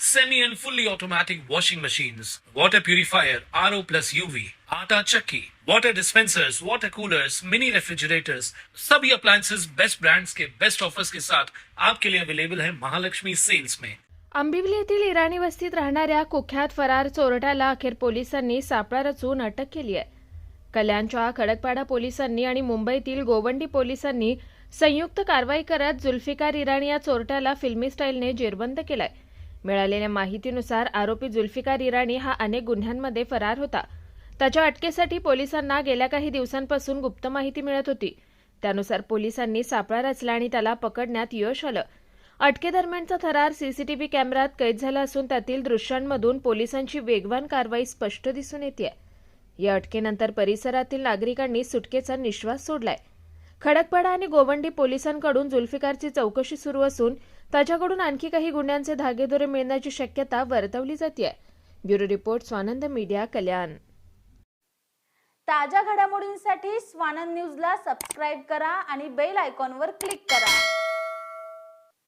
semi and fully automatic washing machines, water purifier, RO plus UV, आटा चक्की, water dispensers, water coolers, mini refrigerators, सभी appliances best brands के best offers के साथ आपके लिए अवेलेबल है महालक्ष्मी सेल्स में आंबिवली येथील इराणी वस्तीत राहणाऱ्या कुख्यात फरार चोरट्याला अखेर पोलिसांनी सापळा रचून अटक केली आहे. कल्याणच्या खडकपाडा पोलिसांनी आणि मुंबईतील गोवंडी पोलिसांनी संयुक्त कारवाई करत जुल्फिकार इराणी या चोरट्याला फिल्मी स्टाईलने जेरबंद केलाय. मिळालेल्या माहितीनुसार आरोपी जुल्फिकार इराणी हा अनेक गुन्ह्यांमध्ये फरार होता. त्याच्या अटकेसाठी पोलिसांना गेल्या काही दिवसांपासून गुप्त माहिती मिळत होती. त्यानुसार पोलिसांनी सापळा रचला आणि त्याला पकडण्यात यश आलं. अटकेदरम्यानचा थरार सीसीटीव्ही कॅमेऱ्यात कैद झाला असून त्यातील दृश्यांमधून पोलिसांची वेगवान कारवाई स्पष्ट दिसून येते या अटकेनंतर परिसरातील नागरिकांनी सुटकेचा निश्वास सोडलाय. खडकपाडा आणि गोवंडी पोलिसांकडून जुल्फिकारची चौकशी सुरू असून त्याच्याकडून आणखी काही गुन्ह्यांचे धागेदोरे मिळण्याची शक्यता वर्तवली जाते bureau report Swanand media Kalyan. ताज्या घडामोडींसाठी स्वानंद न्यूजला सबस्क्राईब करा आणि बेल आयकॉनवर क्लिक करा.